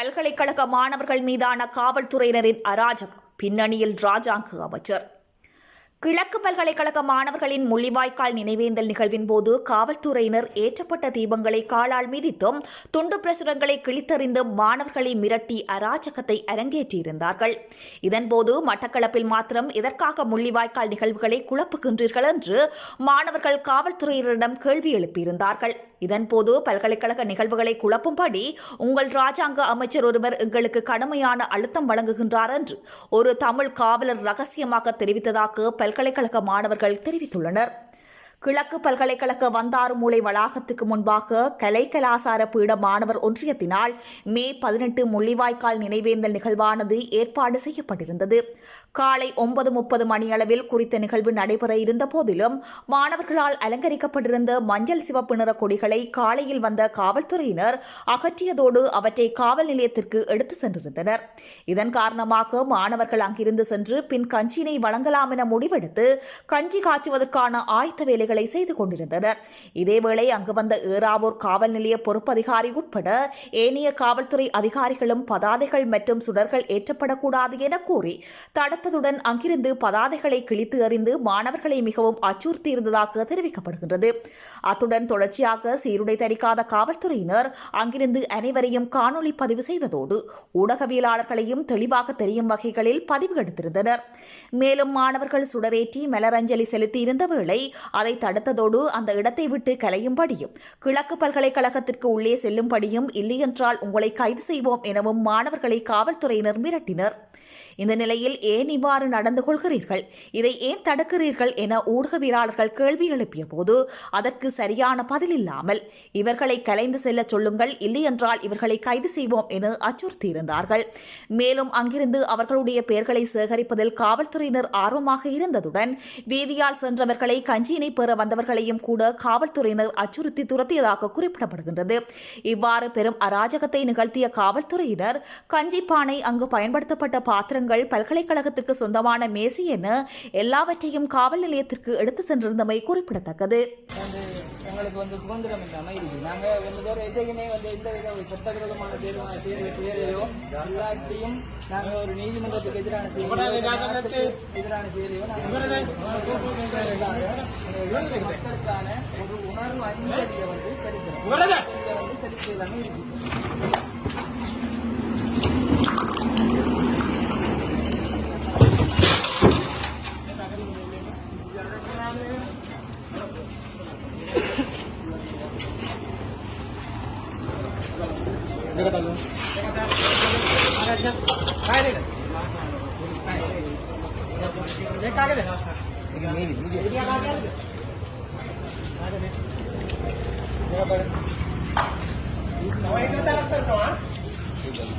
பல்கலைக்கழக மாணவர்கள் மீதான காவல்துறையினரின் அராஜகம். பின்னணியில் ராஜாங்கு அமைச்சர். கிழக்கு பல்கலைக்கழக மாணவர்களின் முள்ளிவாய்க்கால் நினைவேந்தல் நிகழ்வின் போது காவல்துறையினர் ஏற்றப்பட்ட தீபங்களை காலால் மிதித்தும் துண்டு பிரசுரங்களை கிழித்தறிந்தும் மாணவர்களை மிரட்டி அராஜகத்தை அரங்கேற்றியிருந்தார்கள். இதன்போது மட்டக்களப்பில் மாத்திரம் இதற்காக முள்ளிவாய்க்கால் நிகழ்வுகளை குழப்புகின்றீர்கள் என்று மாணவர்கள் காவல்துறையினரிடம் கேள்வி எழுப்பியிருந்தார்கள். இதன்போது பல்கலைக்கழக நிகழ்வுகளை குழப்பும்படி உங்கள் ராஜாங்க அமைச்சர் ஒருவர் எங்களுக்கு கடுமையான அழுத்தம் வழங்குகின்றார் என்று ஒரு தமிழ் காவலர் ரகசியமாக தெரிவித்ததாக பல்கலைக்கழக மாணவர்கள் தெரிவித்துள்ளனர். கிழக்கு பல்கலைக்கழக வந்தாறு மூலை வளாகத்துக்கு முன்பாக கலை கலாசார பீட மாணவர் ஒன்றியத்தினால் மே பதினெட்டு முள்ளிவாய்க்கால் நினைவேந்தல் நிகழ்வானது ஏற்பாடு செய்யப்பட்டிருந்தது. காலை ஒன்பது முப்பது மணியளவில் குறித்த நிகழ்வு நடைபெற இருந்த போதிலும் மாணவர்களால் அலங்கரிக்கப்பட்டிருந்த மஞ்சள் சிவப்பு நிற கொடிகளை காலையில் வந்த காவல்துறையினர் அகற்றியதோடு அவற்றை காவல் நிலையத்திற்கு எடுத்து சென்றிருந்தனர். இதன் காரணமாக மாணவர்கள் அங்கிருந்து சென்று பின் கஞ்சினை வழங்கலாம் என முடிவெடுத்து கஞ்சி காய்ச்சுவதற்கான ஆயத்த வேலைகள் செய்து கொண்டிருந்தனர். இதேவேளை அங்கு வந்த ஏறாவூர் காவல் நிலைய பொறுப்பதிகாரி உட்பட ஏனைய காவல்துறை அதிகாரிகளும் பதாதைகள் மற்றும் சுடர்கள் ஏற்றப்படக்கூடாது என கூறி தடுத்ததுடன் அங்கிருந்து பதாதைகளை கிழித்து அறிந்து மாணவர்களை மிகவும் அச்சுறுத்தியிருந்ததாக தெரிவிக்கப்படுகின்றது. அத்துடன் தொடர்ச்சியாக சீருடை தரிக்காத காவல்துறையினர் அங்கிருந்து அனைவரையும் காணொலி பதிவு செய்ததோடு ஊடகவியலாளர்களையும் தெளிவாக தெரியும் வகைகளில் பதிவு எடுத்திருந்தனர். மேலும் மாணவர்கள் சுடரேற்றி மலரஞ்சலி செலுத்தியிருந்த வேளை அதை தடுத்ததோடு அந்த இடத்தை விட்டு கலையும்படியும் கிழக்கு பல்கலைக்கழகத்திற்கு உள்ளே செல்லும்படியும் இல்லையென்றால் உங்களை கைது செய்வோம் எனவும் மாணவர்களை காவல்துறையினர் மிரட்டினர். இந்த நிலையில் ஏன் இவ்வாறு நடந்து கொள்கிறீர்கள்? இதை ஏன் தடுக்கிறீர்கள் என ஊடகவியலாளர்கள் கேள்வி எழுப்பிய போது அதற்கு சரியான பதில் இல்லாமல் இவர்களை கலைந்து செல்ல சொல்லுங்கள் இல்லையென்றால் இவர்களை கைது செய்வோம் என அச்சுறுத்தியிருந்தார்கள். மேலும் அங்கிருந்து அவர்களுடைய பெயர்களை சேகரிப்பதில் காவல்துறையினர் ஆர்வமாக இருந்ததுடன் வீதியால் சென்றவர்களை கஞ்சியினை பெற வந்தவர்களையும் கூட காவல்துறையினர் அச்சுறுத்தி துரத்தியதாக குறிப்பிடப்படுகின்றது. இவ்வாறு பெரும் அராஜகத்தை நிகழ்த்திய காவல்துறையினர் கஞ்சிப்பானை அங்கு பயன்படுத்தப்பட்ட பாத்திரங்கள் பல்கலைக்கழகத்திற்கு சொந்தமான மேசி என எல்லாவற்றையும் காவல் நிலையத்திற்கு எடுத்து சென்றிருந்தமை குறிப்பிடத்தக்கது. எங்களுக்கு வந்து சுதந்திரம் இல்லாம இருக்கு நாங்க வந்து வேற எதையுமே வந்து எந்த வித ஒரு சட்டவிரோதமான தேர்வு தேர்வு தேர்வையோ எல்லாத்தையும் நாங்க ஒரு நீதிமன்றத்துக்கு எதிரான மக்களுக்கான ஒரு உணர்வு அஞ்சலியை வந்து செலுத்தணும் இதை வந்து செலுத்த எல்லாமே இருக்கு ¿Qué tal? ¿Qué tal? ¿Qué